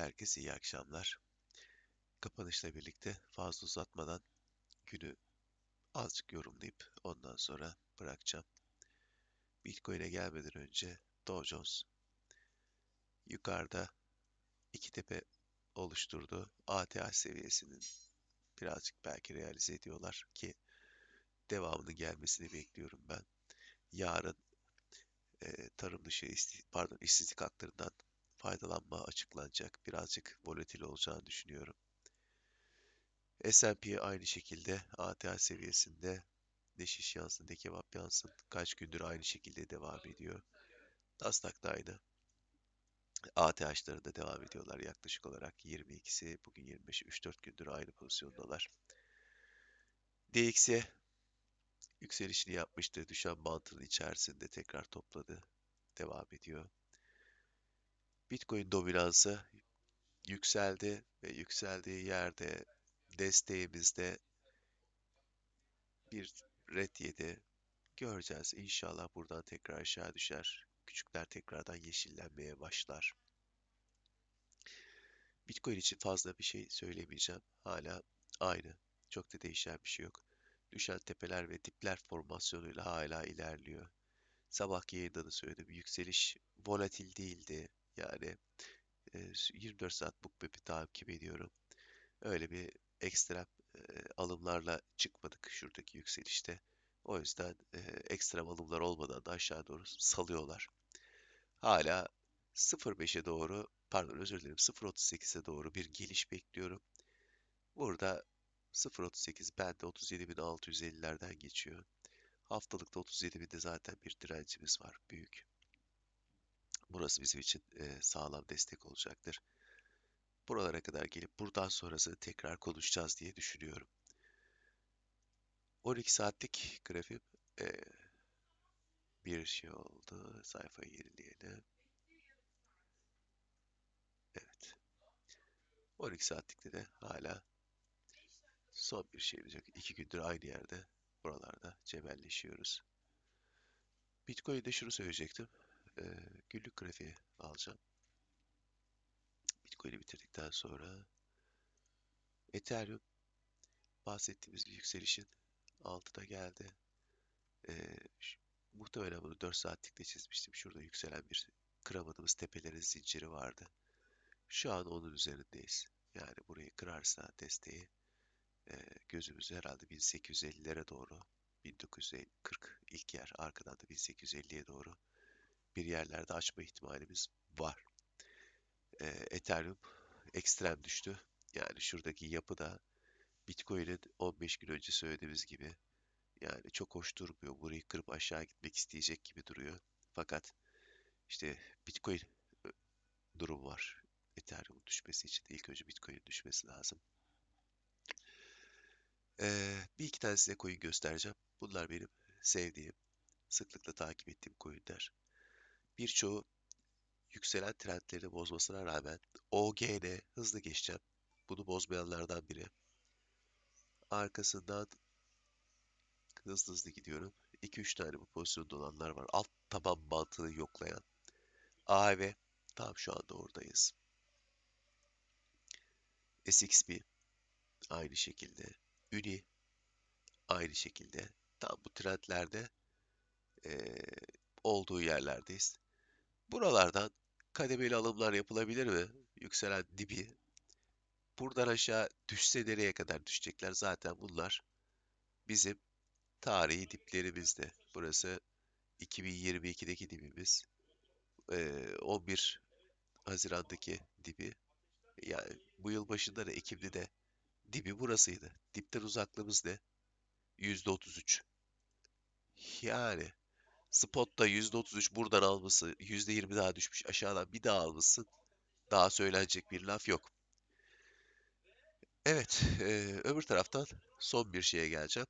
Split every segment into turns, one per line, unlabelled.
Herkese iyi akşamlar. Kapanışla birlikte fazla uzatmadan günü azıcık yorumlayıp ondan sonra bırakacağım. Bitcoin'e gelmeden önce Dow Jones yukarıda iki tepe oluşturdu. ATH seviyesinin birazcık belki realize ediyorlar ki devamının gelmesini bekliyorum ben. Yarın e, tarım dışı pardon işsizlik haklarından faydalanma açıklanacak. Birazcık volatil olacağını düşünüyorum. S&P aynı şekilde ATH seviyesinde ne şiş yansın ne kebap yansın. Kaç gündür aynı şekilde devam ediyor. Nasdaq da aynı. ATH'ları da devam ediyorlar yaklaşık olarak 22'si bugün 25'i 3-4 gündür aynı pozisyondalar. DXY yükselişini yapmıştı. Düşen bantının içerisinde tekrar topladı. Devam ediyor. Bitcoin dominansı yükseldi ve yükseldiği yerde desteğimizde bir red yedi. Göreceğiz. İnşallah buradan tekrar aşağı düşer. Küçükler tekrardan yeşillenmeye başlar. Bitcoin için fazla bir şey söylemeyeceğim. Hala aynı. Çok da değişen bir şey yok. Düşen tepeler ve dipler formasyonuyla hala ilerliyor. Sabah yayında da söyledim. Yükseliş volatil değildi. Yani 24 saat BookMap'i takip ediyorum. Öyle bir ekstrem alımlarla çıkmadık şuradaki yükselişte. O yüzden ekstrem alımlar olmadan da aşağı doğru salıyorlar. Hala 0.5'e doğru pardon özür dilerim 0.38'e doğru bir geliş bekliyorum. Burada 0.38 bende 37.650'lerden geçiyor. Haftalıkta 37.000'de zaten bir direncimiz var büyük. Burası bizim için e, sağlam destek olacaktır. Buralara kadar gelip buradan sonrası tekrar konuşacağız diye düşünüyorum. 12 saatlik grafik e, bir şey oldu. Sayfayı yenileyelim. Evet. 12 saatlikte de hala son bir şeyimiz yok. İki gündür aynı yerde buralarda cebelleşiyoruz. Bitcoin'de şunu söyleyecektim e, günlük grafiği alacağım. Bitcoin'i bitirdikten sonra Ethereum bahsettiğimiz bir yükselişin altına geldi. E, muhtemelen bunu 4 saatlikte çizmiştim. Şurada yükselen bir kıramadığımız tepelerin zinciri vardı. Şu an onun üzerindeyiz. Yani burayı kırarsa desteği e, gözümüzü herhalde 1850'lere doğru 1940 ilk yer arkadan da 1850'ye doğru bir yerlerde açma ihtimalimiz var. E, Ethereum ekstrem düştü. Yani şuradaki yapı da Bitcoin'in 15 gün önce söylediğimiz gibi yani çok hoş durmuyor. Burayı kırıp aşağı gitmek isteyecek gibi duruyor. Fakat işte Bitcoin durum var. Ethereum düşmesi için ilk önce Bitcoin'in düşmesi lazım. Ee, bir iki tane size coin göstereceğim. Bunlar benim sevdiğim, sıklıkla takip ettiğim coinler birçoğu yükselen trendlerini bozmasına rağmen OGN hızlı geçeceğim. Bunu bozmayanlardan biri. Arkasından hızlı hızlı gidiyorum. 2-3 tane bu pozisyonda olanlar var. Alt taban mantığını yoklayan. AV tam şu anda oradayız. SXP aynı şekilde. Uni aynı şekilde. Tam bu trendlerde e, olduğu yerlerdeyiz. Buralardan kademeli alımlar yapılabilir mi? Yükselen dibi. Buradan aşağı düşse nereye kadar düşecekler? Zaten bunlar bizim tarihi diplerimizde. Burası 2022'deki dibimiz. Ee, 11 Haziran'daki dibi. Yani bu yıl başında da Ekim'de de dibi burasıydı. Dipten uzaklığımız ne? %33. Yani Spot'ta %33 buradan alması, %20 daha düşmüş aşağıdan bir daha almışsın. Daha söylenecek bir laf yok. Evet, e, öbür taraftan son bir şeye geleceğim.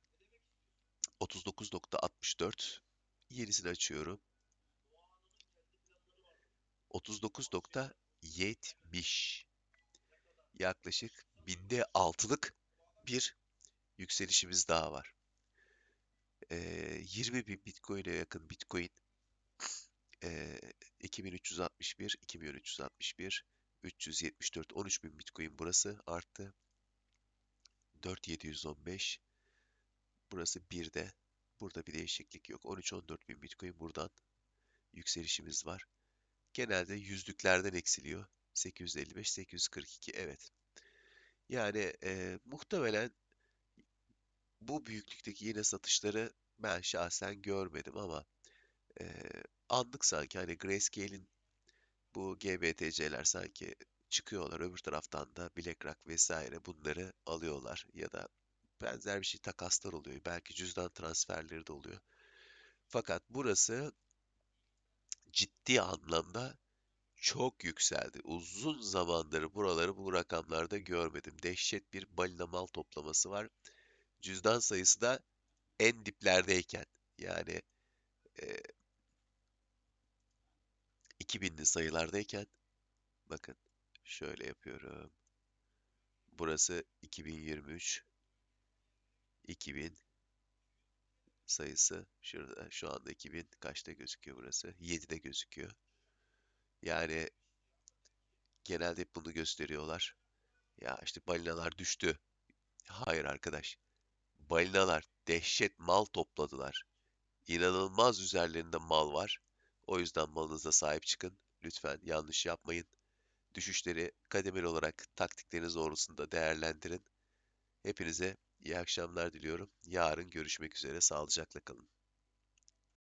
39.64 yenisini açıyorum. 39.70 yaklaşık binde altılık bir yükselişimiz daha var e, 20 bin Bitcoin'e yakın Bitcoin e, 2361, 2361 374 13.000 Bitcoin burası arttı. 4715 burası 1'de. Burada bir değişiklik yok. 13-14 bin Bitcoin buradan yükselişimiz var. Genelde yüzlüklerden eksiliyor. 855, 842 evet. Yani e, muhtemelen bu büyüklükteki yine satışları ben şahsen görmedim ama e, anlık sanki hani Grayscale'in bu GBTC'ler sanki çıkıyorlar öbür taraftan da BlackRock vesaire bunları alıyorlar ya da benzer bir şey takaslar oluyor. Belki cüzdan transferleri de oluyor. Fakat burası ciddi anlamda çok yükseldi. Uzun zamandır buraları bu rakamlarda görmedim. Dehşet bir balina mal toplaması var. Cüzdan sayısı da en diplerdeyken yani e, 2000'li sayılardayken bakın şöyle yapıyorum. Burası 2023 2000 sayısı şurada şu anda 2000 kaçta gözüküyor burası? 7'de gözüküyor. Yani genelde hep bunu gösteriyorlar. Ya işte balinalar düştü. Hayır arkadaş. Balinalar dehşet mal topladılar. İnanılmaz üzerlerinde mal var. O yüzden malınıza sahip çıkın. Lütfen yanlış yapmayın. Düşüşleri kademeli olarak taktikleriniz doğrultusunda değerlendirin. Hepinize iyi akşamlar diliyorum. Yarın görüşmek üzere. Sağlıcakla kalın.